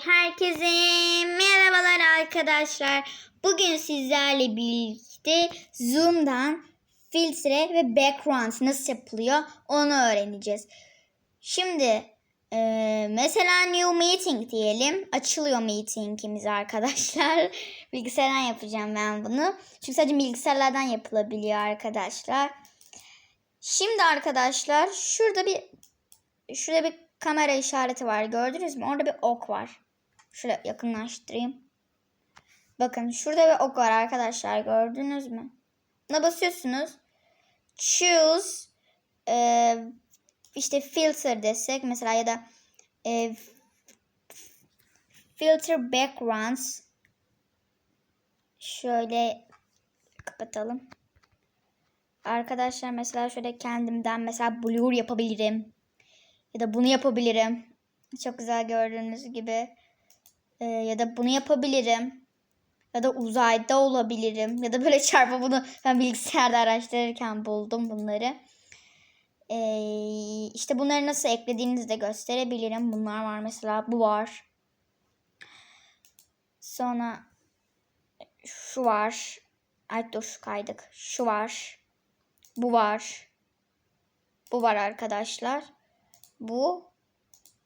Herkese merhabalar arkadaşlar. Bugün sizlerle birlikte Zoom'dan filtre ve background nasıl yapılıyor onu öğreneceğiz. Şimdi e, mesela new meeting diyelim. Açılıyor meetingimiz arkadaşlar. Bilgisayardan yapacağım ben bunu. Çünkü sadece bilgisayarlardan yapılabiliyor arkadaşlar. Şimdi arkadaşlar şurada bir şurada bir kamera işareti var. Gördünüz mü? Orada bir ok var. Şöyle yakınlaştırayım. Bakın şurada bir ok var arkadaşlar. Gördünüz mü? Buna basıyorsunuz. Choose e, işte filter desek mesela ya da e, filter backgrounds şöyle kapatalım. Arkadaşlar mesela şöyle kendimden mesela blur yapabilirim. Ya da bunu yapabilirim. Çok güzel gördüğünüz gibi. Ee, ya da bunu yapabilirim. Ya da uzayda olabilirim. Ya da böyle çarpı bunu ben bilgisayarda araştırırken buldum bunları. Ee, işte bunları nasıl eklediğinizi de gösterebilirim. Bunlar var mesela. Bu var. Sonra şu var. Ay dur şu kaydık. Şu var. Bu var. Bu var arkadaşlar. Bu.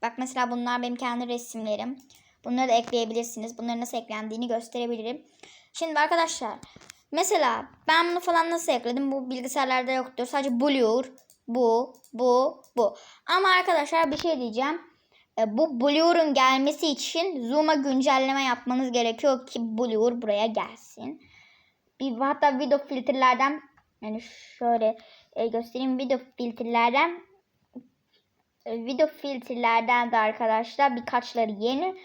Bak mesela bunlar benim kendi resimlerim. Bunları da ekleyebilirsiniz. Bunların nasıl eklendiğini gösterebilirim. Şimdi arkadaşlar mesela ben bunu falan nasıl ekledim? Bu bilgisayarlarda yoktur. Sadece blur, bu, bu, bu. Ama arkadaşlar bir şey diyeceğim. E, Bu blur'un gelmesi için Zoom'a güncelleme yapmanız gerekiyor ki blur buraya gelsin. Bir hatta video filtrelerden yani şöyle e, göstereyim video filtrelerden e, video filtrelerden de arkadaşlar birkaçları yeni.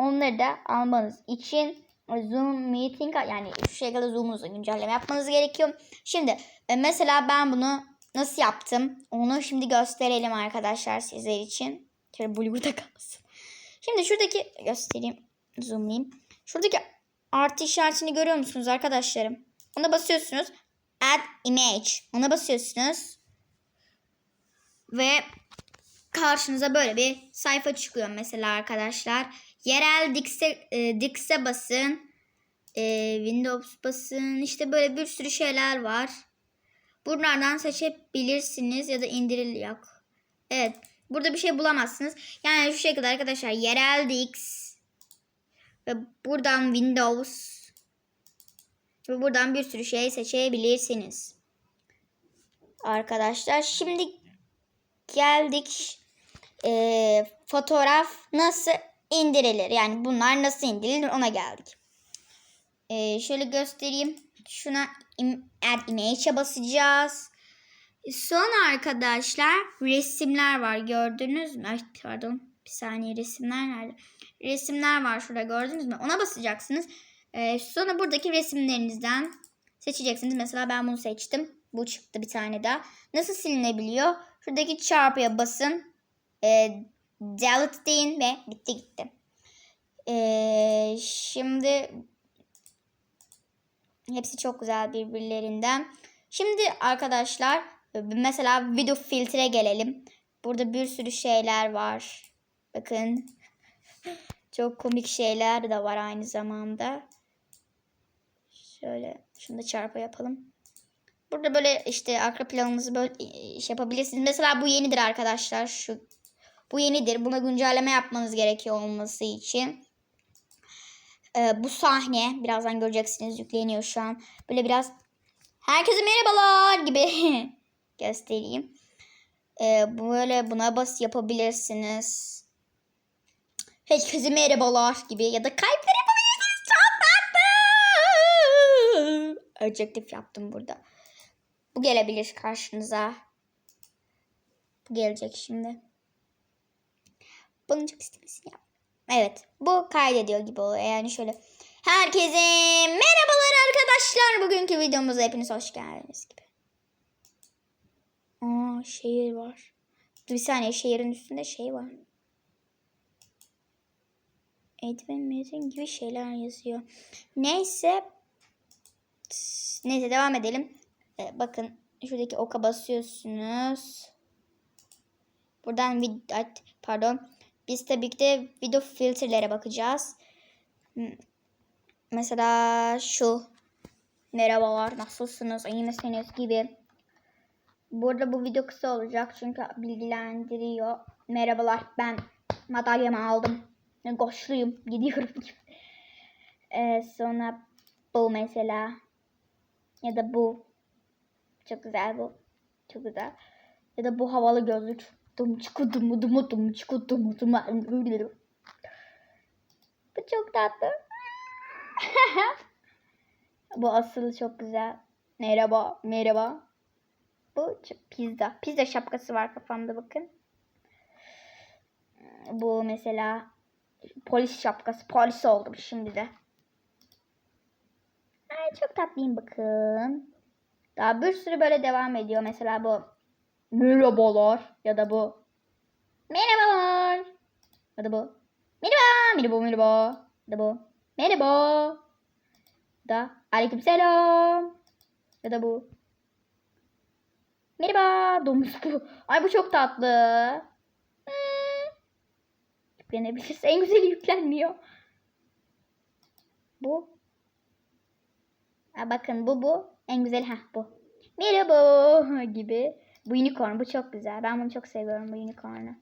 Onları da almanız için Zoom Meeting yani şu şekilde Zoom'unuzu güncelleme yapmanız gerekiyor. Şimdi e, mesela ben bunu nasıl yaptım onu şimdi gösterelim arkadaşlar sizler için. Şöyle burada kalmasın. Şimdi şuradaki göstereyim zoomlayayım. Şuradaki artı işaretini görüyor musunuz arkadaşlarım? Ona basıyorsunuz. Add image. Ona basıyorsunuz. Ve karşınıza böyle bir sayfa çıkıyor mesela arkadaşlar. Yerel Dix'e, e, Dix'e basın. E, Windows basın. İşte böyle bir sürü şeyler var. Bunlardan seçebilirsiniz ya da indiril yok. Evet. Burada bir şey bulamazsınız. Yani şu şekilde arkadaşlar. Yerel Dix. Ve buradan Windows. Ve buradan bir sürü şey seçebilirsiniz. Arkadaşlar şimdi geldik e, fotoğraf nasıl indirilir? Yani bunlar nasıl indirilir ona geldik. E, şöyle göstereyim. Şuna add image'e basacağız. Sonra arkadaşlar resimler var gördünüz mü? Ay, pardon bir saniye resimler nerede? Resimler var şurada gördünüz mü? Ona basacaksınız. E, sonra buradaki resimlerinizden seçeceksiniz. Mesela ben bunu seçtim. Bu çıktı bir tane daha. Nasıl silinebiliyor? Şuradaki çarpıya basın. E, delete deyin ve bitti gitti. E, şimdi hepsi çok güzel birbirlerinden. Şimdi arkadaşlar mesela video filtre gelelim. Burada bir sürü şeyler var. Bakın. Çok komik şeyler de var aynı zamanda. Şöyle şunu da çarpı yapalım. Burada böyle işte arka planınızı böyle iş yapabilirsiniz. Mesela bu yenidir arkadaşlar. Şu bu yenidir. Buna güncelleme yapmanız gerekiyor olması için. Ee, bu sahne birazdan göreceksiniz yükleniyor şu an. Böyle biraz herkese merhabalar gibi göstereyim. Ee, böyle buna bas yapabilirsiniz. Herkese merhabalar gibi ya da kalpler yapabilirsiniz. Çok tatlı. Adjektif yaptım burada. Bu gelebilir karşınıza. Bu gelecek şimdi. Bunu çok istemesin ya. Evet. Bu kaydediyor gibi oluyor. Yani şöyle. Herkese merhabalar arkadaşlar. Bugünkü videomuza hepiniz hoş geldiniz gibi. Aa şehir var. Bir saniye şehrin üstünde şey var. Eğitim metin gibi şeyler yazıyor. Neyse. Neyse devam edelim. Ee, bakın şuradaki oka basıyorsunuz. Buradan vid pardon Biz tabii ki de video filtrelere bakacağız. Hmm. Mesela şu. Merhabalar nasılsınız iyi misiniz gibi. Burada bu video kısa olacak çünkü bilgilendiriyor. Merhabalar ben madalyamı aldım. Koşluyum gidiyorum. Ee, sonra bu mesela. Ya da bu. Çok güzel bu. Çok güzel. Ya da bu havalı gözlük. Dumçuku dumu dumu dumçuku dumu dumu. Bu çok tatlı. bu asıl çok güzel. Merhaba, merhaba. Bu pizza. Pizza şapkası var kafamda bakın. Bu mesela polis şapkası. Polis oldum şimdi de. Ay çok tatlıyım bakın. Daha bir sürü böyle devam ediyor. Mesela bu merhabalar ya da bu merhabalar ya da bu merhaba merhaba merhaba ya da bu merhaba da aleykümselam ya da bu merhaba domuz bu. Ay bu çok tatlı. Hmm. Yüklenebilirse en güzeli yüklenmiyor. Bu Ha, bakın bu bu. En güzel ha bu. Merhaba gibi. Bu unicorn bu çok güzel. Ben bunu çok seviyorum bu unicorn'u.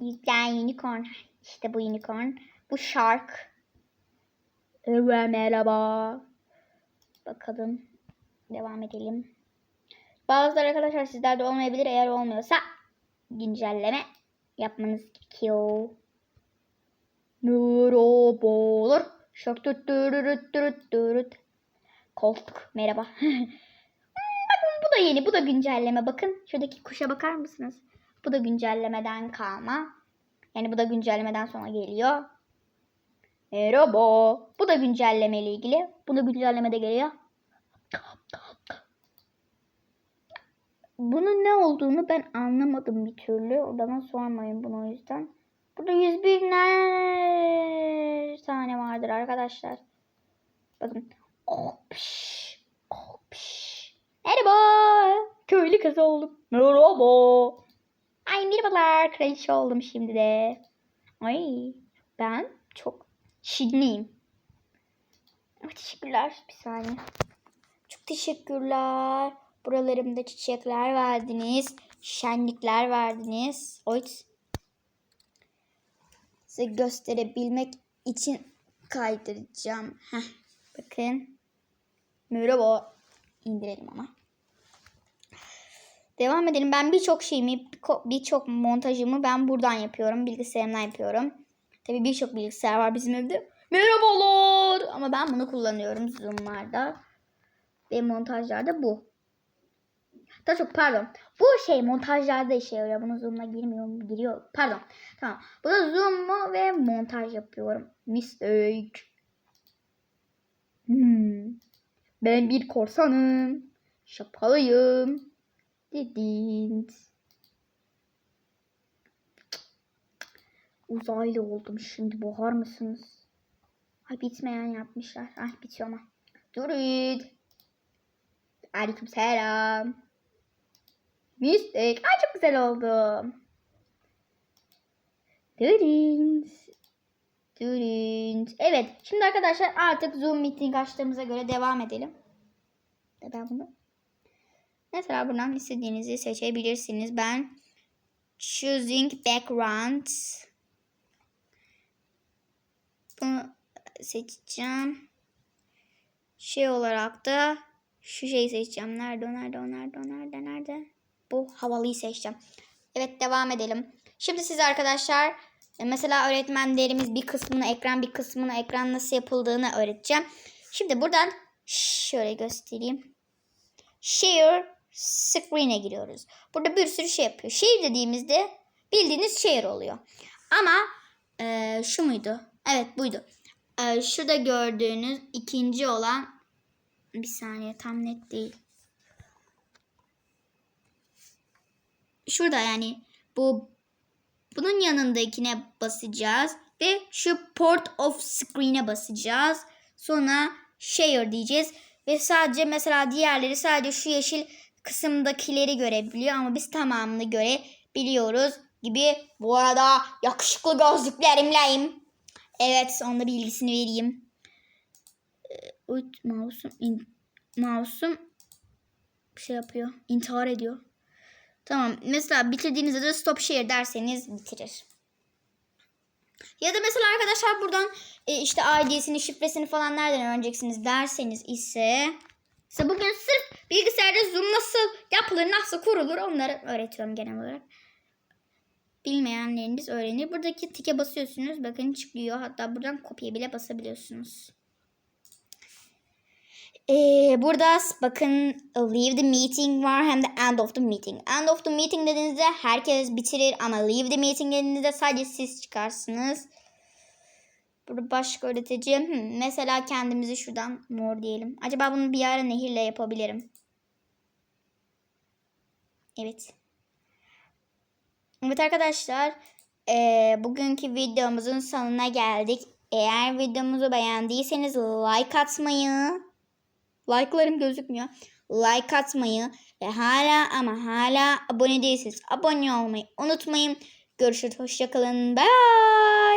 Yüklen unicorn. İşte bu unicorn. Bu shark. Evet merhaba. Bakalım. Devam edelim. Bazıları arkadaşlar sizlerde olmayabilir. Eğer olmuyorsa güncelleme yapmanız gerekiyor. Merhabalar. Şok tut turut turut turut. Koltuk. Merhaba. Bu da yeni. Bu da güncelleme. Bakın şuradaki kuşa bakar mısınız? Bu da güncellemeden kalma. Yani bu da güncellemeden sonra geliyor. Merhaba. Bu da güncelleme ile ilgili. Bu da güncellemede geliyor. Bunun ne olduğunu ben anlamadım bir türlü. Bana sormayın bunu o yüzden. Burada yüz binler tane vardır arkadaşlar. Bakın. Oh, piş, oh, piş. Merhaba. Kız oldum. Merhaba. Ay merhabalar. Kraliçe oldum şimdi de. Ay ben çok şirinliyim. Teşekkürler. Bir saniye. Çok teşekkürler. Buralarımda çiçekler verdiniz. Şenlikler verdiniz. Oy size gösterebilmek için kaydıracağım. Heh, bakın. Merhaba. İndirelim ama. Devam edelim. Ben birçok şeyimi, birçok montajımı ben buradan yapıyorum. Bilgisayarımdan yapıyorum. Tabii birçok bilgisayar var bizim evde. Merhabalar. Ama ben bunu kullanıyorum Zoom'larda. Ve montajlarda bu. Daha çok pardon. Bu şey montajlarda işe yarıyor. Bunu Zoom'la girmiyorum. Giriyor. Pardon. Tamam. Bu da Zoom'u ve montaj yapıyorum. Mistake. Hmm. Ben bir korsanım. Şapalıyım. Dedin. Uzaylı oldum şimdi. Bahar mısınız? Ay bitmeyen yapmışlar. Ay bitiyor ama. Durun. Aleyküm selam. Mistik. Ay çok güzel oldum. Durun. Durun. Evet. Şimdi arkadaşlar artık Zoom meeting açtığımıza göre devam edelim. Ben bunu. Mesela buradan istediğinizi seçebilirsiniz. Ben choosing background bunu seçeceğim. Şey olarak da şu şeyi seçeceğim. Nerede o nerede o nerede o nerede nerede? Bu havalıyı seçeceğim. Evet devam edelim. Şimdi size arkadaşlar e, mesela öğretmenlerimiz bir kısmını ekran bir kısmını ekran nasıl yapıldığını öğreteceğim. Şimdi buradan şöyle göstereyim. Share screen'e giriyoruz. Burada bir sürü şey yapıyor. Share dediğimizde bildiğiniz share oluyor. Ama e, şu muydu? Evet buydu. E, şurada gördüğünüz ikinci olan bir saniye tam net değil. Şurada yani bu bunun yanındakine basacağız ve şu port of screen'e basacağız. Sonra share diyeceğiz ve sadece mesela diğerleri sadece şu yeşil kısımdakileri görebiliyor ama biz tamamını görebiliyoruz. gibi bu arada yakışıklı gözlüklerimleyim. Evet onun da bilgisini vereyim. Ee, Uyut mouse'um in, mouse'um şey yapıyor. intihar ediyor. Tamam. Mesela bitirdiğinizde de stop share derseniz bitirir. Ya da mesela arkadaşlar buradan e, işte ID'sini, şifresini falan nereden öğreneceksiniz derseniz ise ise bugün sırf bilgisayarda Zoom nasıl yapılır, nasıl kurulur onları öğretiyorum genel olarak. Bilmeyenleriniz öğrenir. Buradaki tike basıyorsunuz. Bakın çıkıyor. Hatta buradan kopya bile basabiliyorsunuz. Ee, burada bakın leave the meeting var hem de end of the meeting. End of the meeting dediğinizde herkes bitirir ama leave the meeting dediğinizde sadece siz çıkarsınız. Burada başka öğretici. Hmm, mesela kendimizi şuradan mor diyelim. Acaba bunu bir ara nehirle yapabilirim. Evet. Evet arkadaşlar. eee, bugünkü videomuzun sonuna geldik. Eğer videomuzu beğendiyseniz like atmayı. Like'larım gözükmüyor. Like atmayı ve hala ama hala abone değilseniz abone olmayı unutmayın. Görüşürüz. Hoşçakalın. Bye.